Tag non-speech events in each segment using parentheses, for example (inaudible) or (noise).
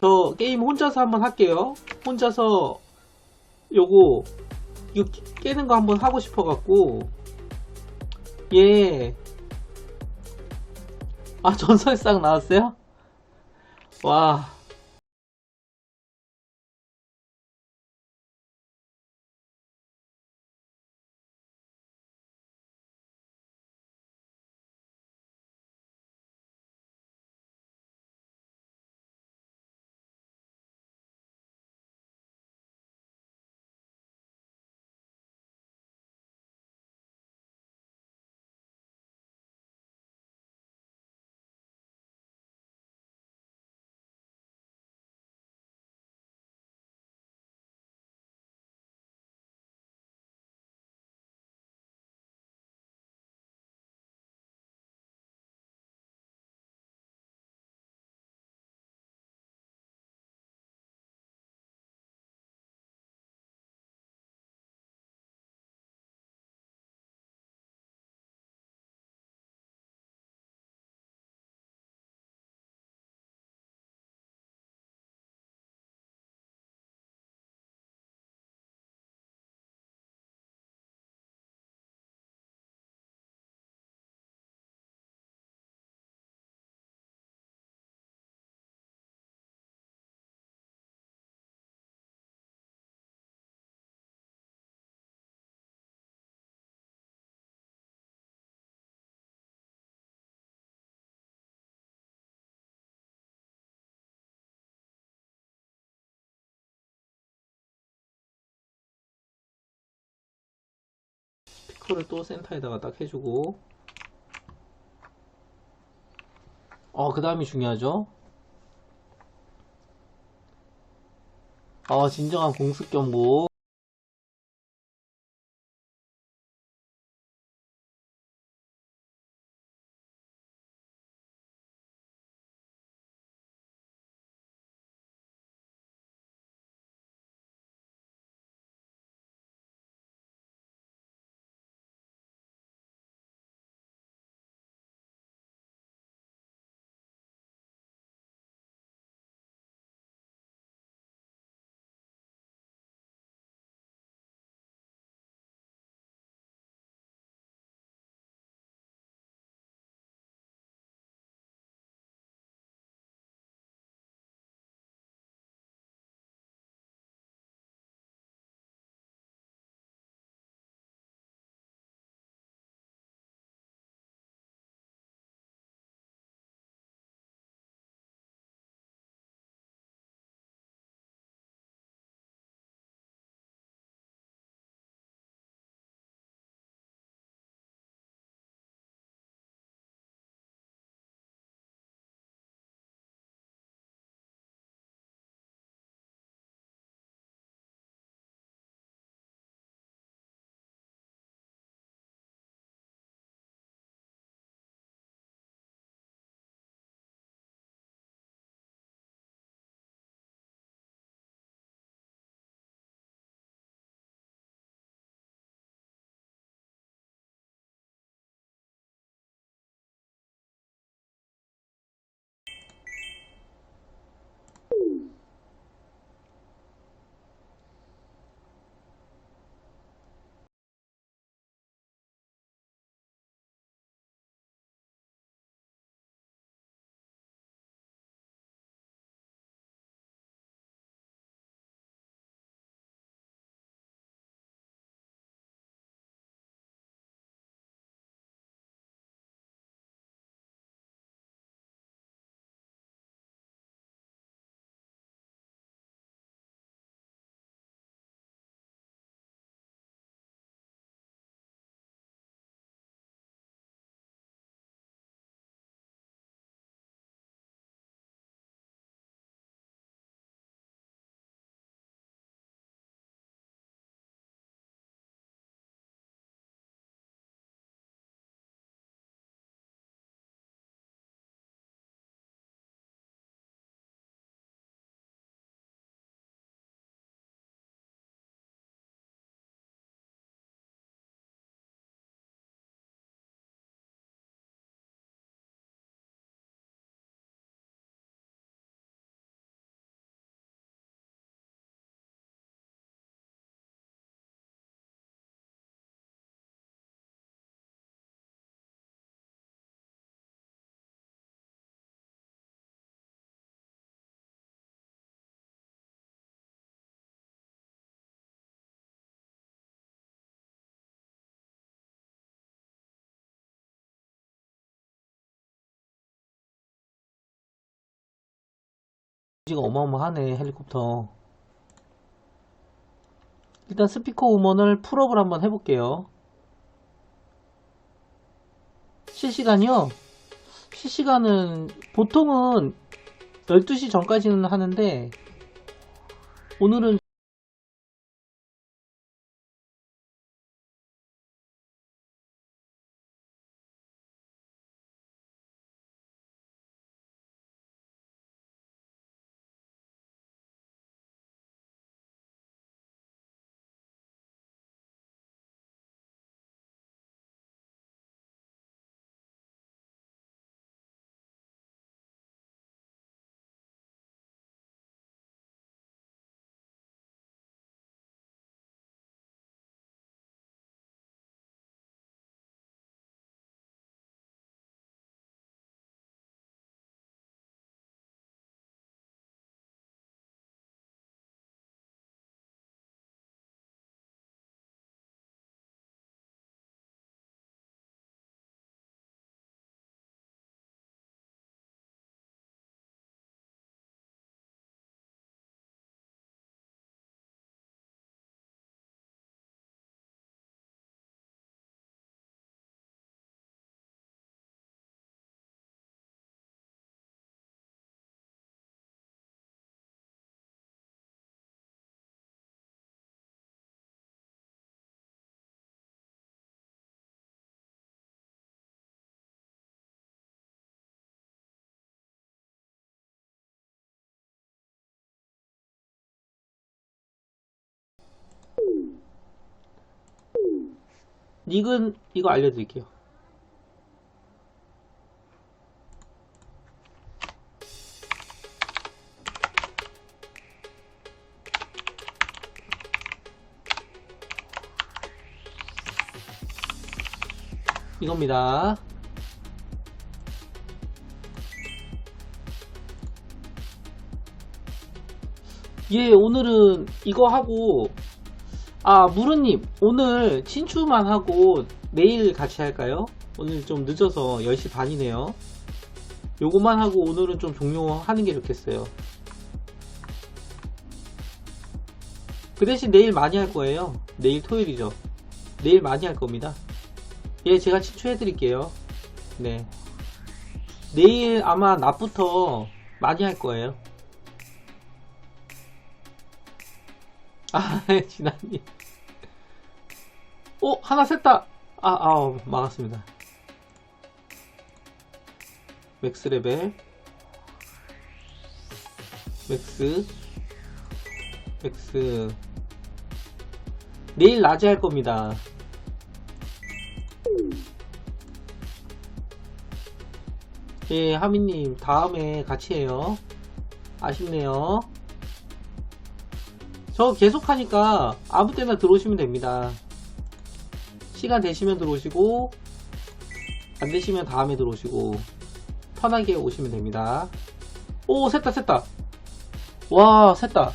저 게임 혼자서 한번 할게요. 혼자서 요거 이거 깨- 깨는 거 한번 하고 싶어 갖고 예. 아 전설상 나왔어요? 와. 스피커를 또 센터에다가 딱 해주고. 어 그 다음이 중요하죠? 어 진정한 공습 경고 지가 어마어마하네 헬리콥터 일단 스피커 우먼을 풀업을 한번 해볼게요 실시간이요? 실시간은 보통은 12시 전까지는 하는데 오늘은 닉은 이거 알려드릴게요. 이겁니다. 예 오늘은 이거 하고 아, 무르님, 오늘 친추만 하고 내일 같이 할까요? 오늘 좀 늦어서 10시 반이네요. 요거만 하고 오늘은 좀 종료하는 게 좋겠어요. 그 대신 내일 많이 할 거예요. 내일 토요일이죠. 내일 많이 할 겁니다. 예, 제가 친추해 드릴게요. 네. 내일 아마 낮부터 많이 할 거예요. 아, (laughs) 진아님. 오, 하나 샜다! 아, 아, 막았습니다. 맥스 레벨. 맥스. 맥스. 내일 낮에 할 겁니다. 예, 하미님, 다음에 같이 해요. 아쉽네요. 저 계속 하니까 아무 때나 들어오시면 됩니다. 시간 되시면 들어오시고, 안 되시면 다음에 들어오시고, 편하게 오시면 됩니다. 오, 샜다, 샜다. 와, 샜다.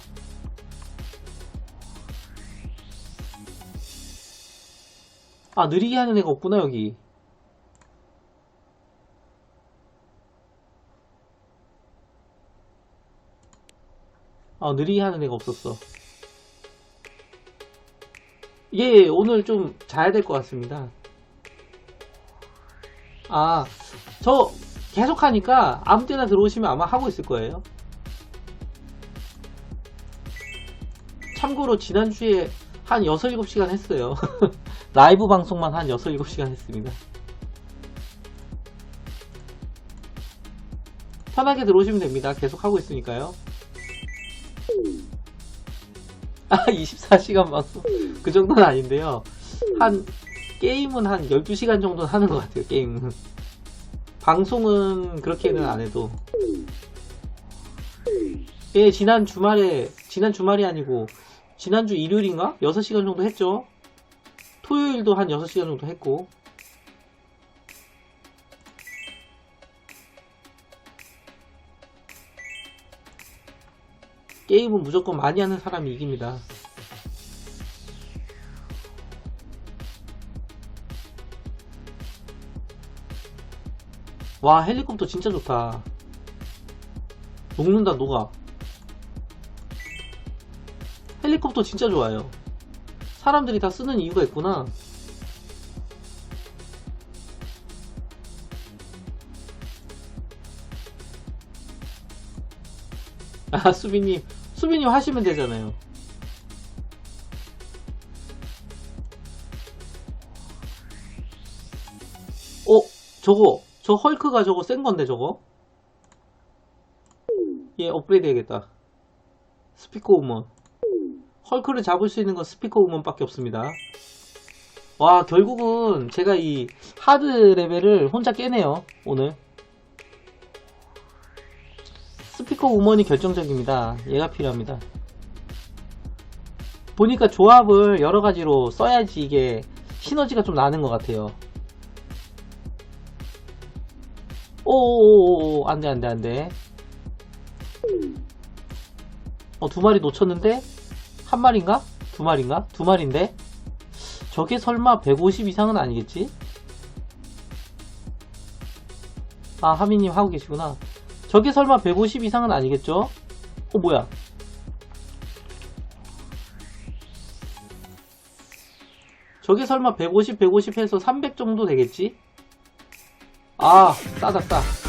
아, 느리게 하는 애가 없구나, 여기. 아, 느리게 하는 애가 없었어. 예, 오늘 좀 자야 될 것 같습니다. 아, 저 계속 하니까 아무 때나 들어오시면 아마 하고 있을 거예요. 참고로 지난주에 한 6, 7시간 했어요. (laughs) 라이브 방송만 한 6, 7시간 했습니다. 편하게 들어오시면 됩니다. 계속 하고 있으니까요. 아, 24시간 방송. 그 정도는 아닌데요. 한, 게임은 한 12시간 정도는 하는 것 같아요, 게임은. 방송은 그렇게는 안 해도. 예, 지난 주말에, 지난 주말이 아니고, 지난주 일요일인가? 6시간 정도 했죠? 토요일도 한 6시간 정도 했고. 게임은 무조건 많이 하는 사람이 이깁니다. 와 헬리콥터 진짜 좋다 녹는다 녹아 헬리콥터 진짜 좋아요. 사람들이 다 쓰는 이유가 있구나. 아, 수비님. 수비님 하시면 되잖아요. 어, 저거. 저 헐크가 저거 센 건데, 저거? 얘 업그레이드 해야겠다. 스피커 우먼. 헐크를 잡을 수 있는 건 스피커 우먼 밖에 없습니다. 와, 결국은 제가 이 하드 레벨을 혼자 깨네요, 오늘. 스피커 우먼이 결정적입니다. 얘가 필요합니다. 보니까 조합을 여러 가지로 써야지 이게 시너지가 좀 나는 것 같아요. 오오오오, 안 돼, 안 돼, 안 돼. 어, 두 마리 놓쳤는데? 한 마리인가? 두 마리인가? 두 마리인데? 저게 설마 150 이상은 아니겠지? 아, 하미님 하고 계시구나. 저게 설마 150 이상은 아니겠죠? 어, 뭐야? 저게 설마 150, 150 해서 300 정도 되겠지? 아, 싸다, 싸.